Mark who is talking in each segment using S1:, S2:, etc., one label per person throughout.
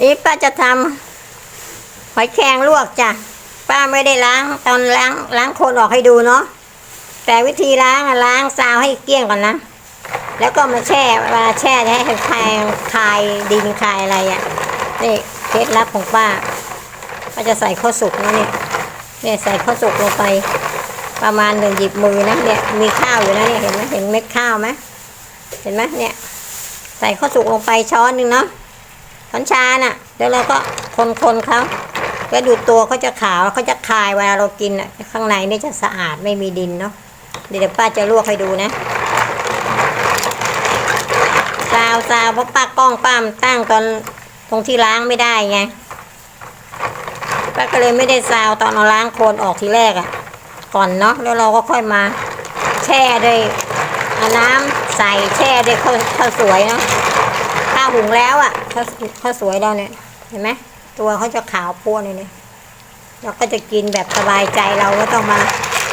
S1: นี่ป้าจะทำหอยแครงลวกจ้ะ ป้าไม่ได้ล้างตอนล้างล้างโคนออกให้ดูเนาะ แต่วิธีล้างล้างซาวให้เกลี้ยงก่อนนะ แล้วก็มาแช่เวลาแช่จะให้คลายคลายดินคลายอะไรอะ่ะ นี่เคล็ดลับของป้า ป้าจะใส่ข้าวสุกนะเนี่ยเนี่ยใส่ข้าวสุกลงไป ประมาณหนึ่งหยิบมือนะเนี่ยมีข้าวอยู่นะเนี่ยเห็นไหมเห็นเม็ดข้าวไหมเห็นไหมเนี่ย ใส่ข้าวสุกลงไปช้อนหนึ่งเนาะ ช้อนชาน่ะแล้วเราก็คนคนๆเขาแล้วดูตัวเขาจะขาวเขาจะคายเวลาเรากินอะข้างในนี่จะสะอาดไม่มีดินเนาะเดี๋ยวป้าจะลวกให้ดูนะซาวซาวเพราะป้ากล้องป้ามตั้งตอนตรงที่ล้างไม่ได้ไงป้าก็เลยไม่ได้ซาวตอนเราล้างโคลนออกทีแรกอะ ก่อนเนาะแล้วเราก็ค่อยมา แช่ด้วยน้ำใส่แช่ด้วยข้าวข้าวสวยเนาะข้าวหุงแล้วอะ่ะ ข้าวข้าสวยเราเนี่ยเห็นไหมตัวเขาจะขาวพัวเลยเนี่ยเราก็จะกินแบบสบายใจเราไม่ต้องมา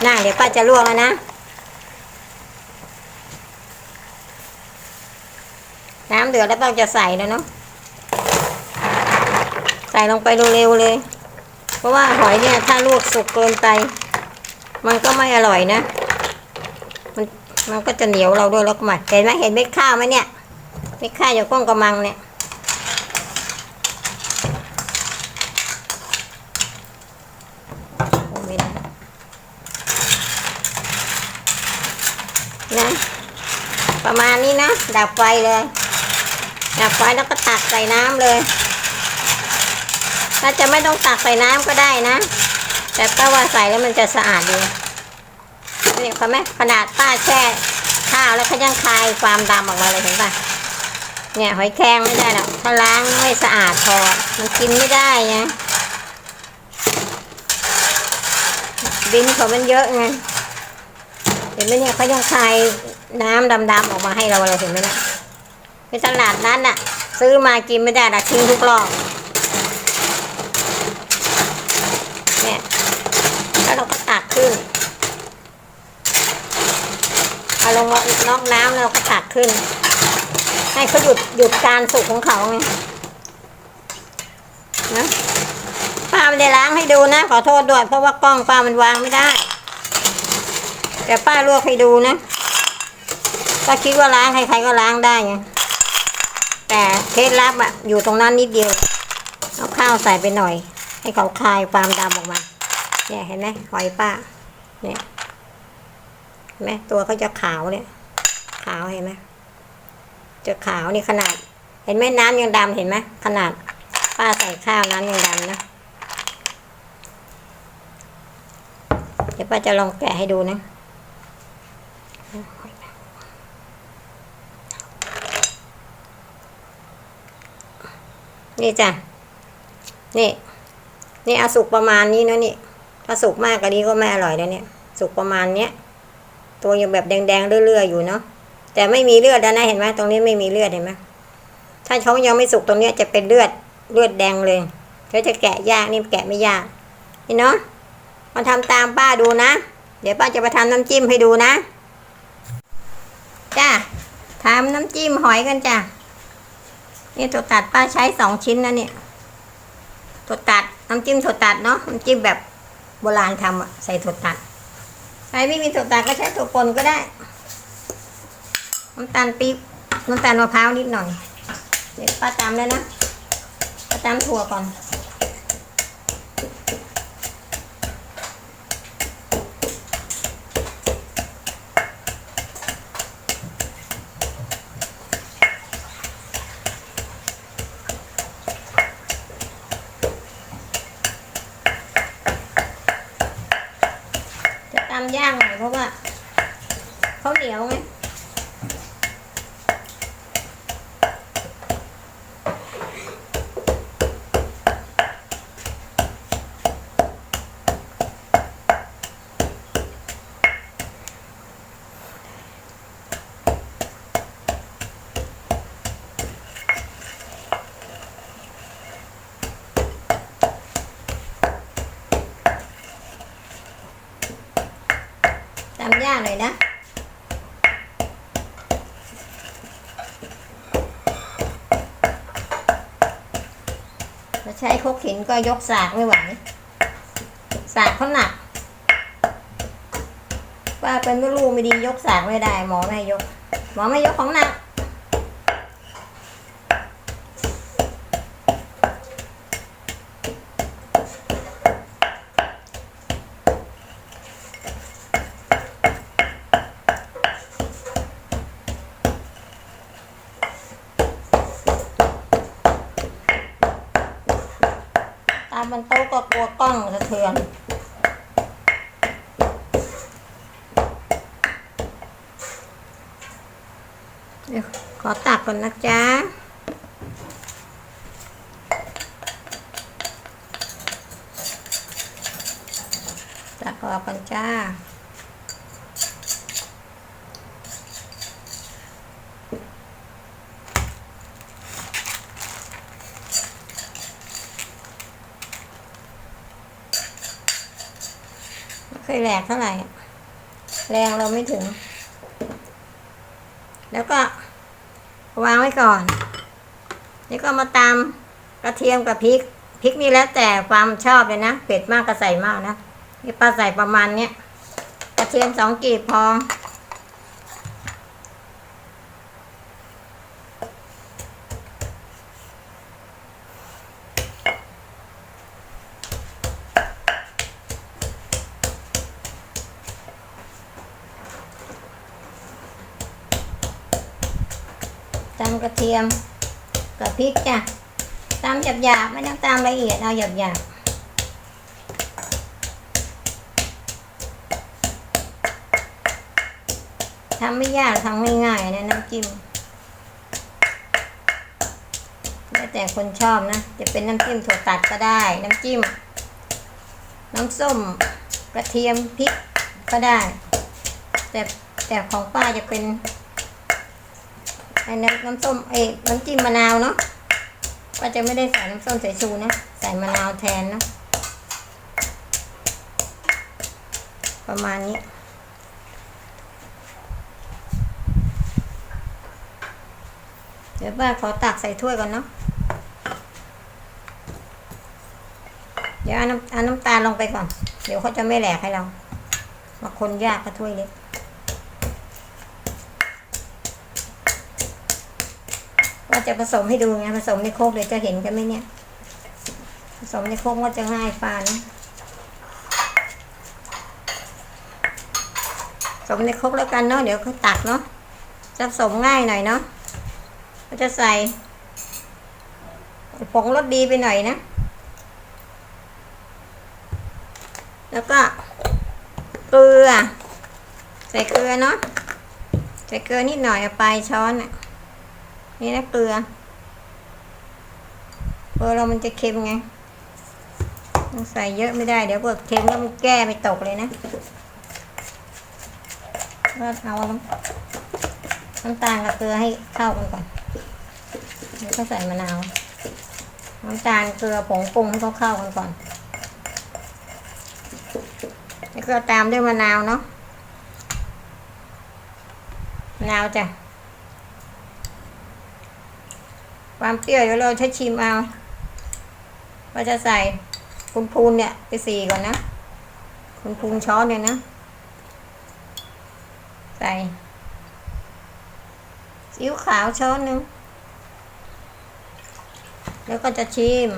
S1: หนั่งเดี๋ยวป้าจะลวกแล้วนะน้ำเดือดแล้วป้าจะใส่แล้วเนาะใส่ลงไปเร็วๆเลย เพราะว่าหอยเนี่ยถ้าลวกสุกเกินไป มันก็ไม่อร่อยนะ มันมันก็จะเหนียวเราด้วยแล้วก็หมัดเห็นไหมเห็นเม็ดข้าวไหมเนี่ยเม็ดข้าวอยู่ก้องกระมังเนี่ยโอ้ไม่ได้ นะประมาณนี้นะ ดับไฟเลย ดับไฟแล้วก็ตักใส่น้ำเลย ถ้าจะไม่ต้องตักใส่น้ำก็ได้นะ แต่ป้าว่าใส่แล้วมันจะสะอาดดีนี่เขาไหมขนาดป้าแช่ข้าวแล้วเขายังคายความดำออกมาเลยเห็นป่ะเนี่ยหอยแครงไม่ได้หรอกถ้าล้างไม่สะอาดพอมันกินไม่ได้ไงดินเขามันเยอะไง เห็นไหมเนี่ยเขายังคายน้ำดำๆออกมาให้เราเราเห็นไหมเนี่ยในตลาดนั้นน่ะ ซื้อมากินไม่ได้ละทิ้งทุกรอบเนี่ยแล้วเราก็ตักขึ้นเอาลงมานอกน้ำแล้วก็ตักขึ้น ให้เขาหยุดหยุดการสุกของเขาไงนะป้าไม่ได้ล้างให้ดูนะ ขอโทษด้วยเพราะว่ากล้องป้ามันวางไม่ได้ แต่ป้าลวกให้ดูนะป้าคิดว่าล้างใครๆก็ล้างได้ไงแต่เคล็ดลับอะอยู่ตรงนั้นนิดเดียว เอาข้าวใส่ไปหน่อย ให้เขาคลายความดำออกมา เนี่ยเห็นไหมหอยป้า เนี่ยเห็นไหมตัวเขาจะขาวเนี่ย ขาวเห็นไหมจะขาวนี่ขนาด เห็นไหมน้ำยังดำเห็นไหมขนาด ป้าใส่ข้าวน้ำยังดำนะเดี๋ยวป้าจะลองแกะให้ดูนะ นี่จ้ะ นี่ นี่เอาสุกประมาณนี้นะนี่ ถ้าสุกมากกว่านี้ก็ไม่อร่อยแล้วเนี่ย สุกประมาณเนี้ย ตัวยังแบบแดงๆเรื่อยๆอยู่เนาะ แต่ไม่มีเลือดนะเห็นไหมตรงนี้ไม่มีเลือดเห็นไหมถ้าเขายังไม่สุกตรงเนี้ยจะเป็นเลือดเลือดแดงเลยเขาจะแกะยากนี่แกะไม่ยากนี่เนาะมาทำตามป้าดูนะ เดี๋ยวป้าจะไปทำน้ำจิ้มให้ดูนะ จ้าทำน้ำจิ้มหอยกันจ้ะ นี่ถั่วตัดป้าใช้สองชิ้นนะเนี่ยถั่วตัดน้ำจิ้มถั่วตัดเนาะน้ำจิ้มแบบโบราณทำอะใส่ถั่วตัดใครไม่มีถั่วตัดก็ใช้ถั่วป่นก็ได้น้ำตาลปี๊บน้ำตาลมะพร้าวนิดหน่อย เดี๋ยวป้าตำแล้วนะป้าตำถั่วก่อนจะตำย่างหน่อย เพราะว่าเขาเหนียวไงางหน่อยนะจะใช้คกหินก็ยกสากไม่ไหว สากเขาหนักป้าเป็นไม่รู้ไม่ดียกสากไม่ได้ หมอไม่ยก หมอไม่ยกของหนัก มันโต๊ะก็กลัวกล้องสะเทือนเดี๋ยวขอตักก่อนนะจ๊ะตักออกก่อนจ้า ไม่เคยแรงเท่าไหร่ แรงเราไม่ถึง แล้วก็วางไว้ก่อน นี่ก็มาตามกระเทียมกับพริก พริกนี่แล้วแต่ความชอบเลยนะ เผ็ดมากก็ใส่มากนะ นี่ปลาใส่ประมาณเนี้ย กระเทียมสองกีบพอ กระเทียมกับพริกจ้ะตำหยาบๆไม่ต้องตำละเอียดเอาหยาบๆทำไม่ยากทำง่ายๆนะน้ำจิ้มแล้วแต่คนชอบนะ จะเป็นน้ำจิ้มถั่วตัดก็ได้ น้ำจิ้ม น้ำส้มกระเทียมพริกก็ได้ แต่แต่ของป้าจะเป็น ไอ้น้ำน้ำส้มเอ้น้ำจิ้มมะนาวเนาะก็จะไม่ได้ใส่น้ำส้มสายชูนะใส่มะนาวแทนเนาะประมาณนี้เดี๋ยวป้าขอตักใส่ถ้วยก่อนเนาะเดี๋ยวเอาน้ำเอาน้ำตาลลงไปก่อน เดี๋ยวเขาจะไม่แหลกให้เรามาคนยากก็ถ้วยเล็ก ว่าจะผสมให้ดูไงผสมในโคกเดี๋ยวจะเห็นกันไหมเนี่ย ผสมในโคกว่าจะง่ายฟานผสมในโคกแล้วกันเนาะเดี๋ยวเขาตักเนาะจะผสมง่ายหน่อยเนาะก็จะใส่ผงรสดีไปหน่อยนะ แล้วก็เกลือ ใส่เกลือเนาะใส่เกลือนิดหน่อยเอาปช้อนอะ นี่นะเกลือเกลือเรามันจะเค็มไงต้องใส่เยอะไม่ได้เดี๋ยวเปิดเค็มแล้วมันแก้ไม่ตกเลยนะก็เอาน้ำน้ำตาลกับเกลือให้เข้ากันก่อนแล้วก็ใส่มะนาวน้ำตาลเกลือผงปรุงให้เขาเข้ากันก่อนแล้วก็ตามด้วยมะนาวเนาะมะนาวจ้ะ ความเปรี้ยวเดี๋ยวเราใช้ชิมเอาว่าจะใส่คุณพูนเนี่ยไปสี่ก่อนนะ คุณพูนช้อนเลยนะ ใส่ซีอิ๊วขาวช้อนหนึ่งแล้วก็จะชิม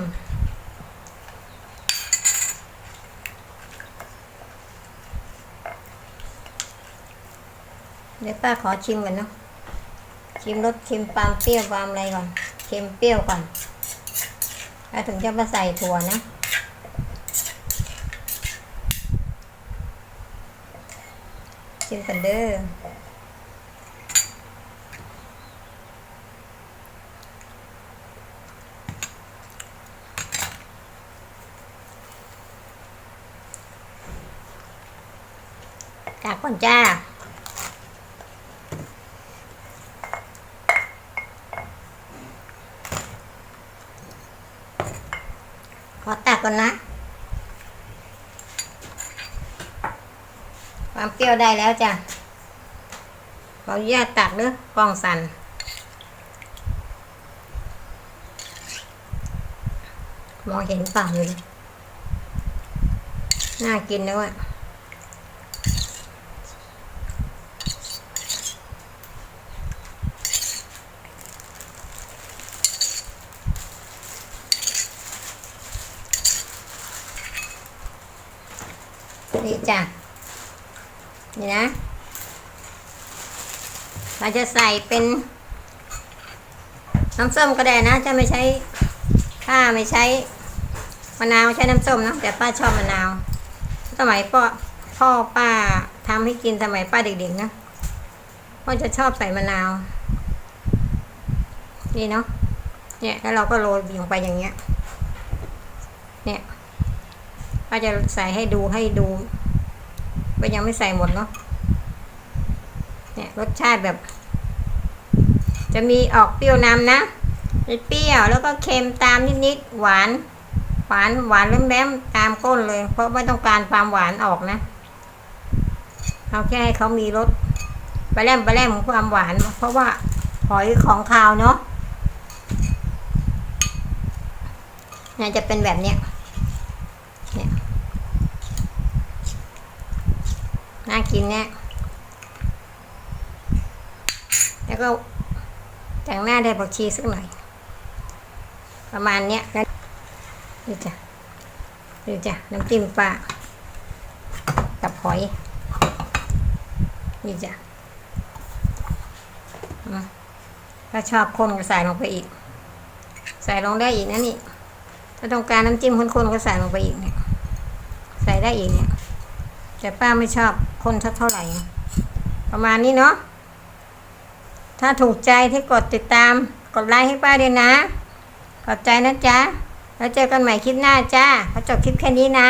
S1: เดี๋ยวป้าขอชิมก่อนเนาะชิมรสชิมความเปรี้ยวความอะไรก่อน เค็มเปรี้ยวก่อน แล้วถึงจะมาใส่ถั่วนะชิมกันเด้อจากก่อนจ้า ขอตั ก่อนละ ความเปรี้ยวได้แล้วจ้ะขออนุญาตตักเด้อกล้องสั่นมองเห็นเปล่าเลยน่ากินด้วย นี่จ้ะนี่นะเราจะใส่เป็นน้ำส้มก็ได้นะ จะไม่ใช้ถ้าไม่ใช้มะนาวใช้น้ำส้มนะแต่ป้าชอบมะนาว สมัยพ่อพ่อป้าทำให้กินสมัยป้าเด็กๆนะพ่อจะชอบใส่มะนาว นี่เนาะเนี่ยแล้วเราก็โรยลงไปอย่างเงี้ย เนี่ย ป้าจะใส่ให้ดูให้ดูก็ยังไม่ใส่หมดเนาะเนี่ยรสชาติแบบ จะมีออกเปรี้ยวนำนะเปรี้ยวแล้วก็เค็มตามนิดๆหวาน หวานหวานแล้มๆตามก้นเลย เพราะไม่ต้องการความหวานออกนะเอาแค่ให้เขามีรสไปแลมไปแลมของความหวาน เพราะว่าหอยของคาวเนาะเนี่ยจะเป็นแบบเนี้ยน่า กินเนี่ย แล้วก็แต่งหน้าได้วยผักชีสักหน่อย ประมาณเนี้ยแล้วนี่จ้ะนี่จ้ะน้ำจิ้มปลากับหอยนี่จ้ะถ้าชอบคนก็ใส่ลงไปอีก ใส่ลงได้อีกนะนี่ ถ้าต้องการน้ำจิ้มข้นๆก็ใส่ลงไปอีกเนี่ย ใส่ได้อีกเนี่ย แต่ป้าไม่ชอบคนสักเท่าไหร่ ประมาณนี้เนาะ ถ้าถูกใจที่กดติดตาม กดไลค์ให้ป้าด้วยนะ ขอบใจนะจ๊ะ แล้วเจอกันใหม่คลิปหน้าจ้าขอจบคลิปแค่นี้นะ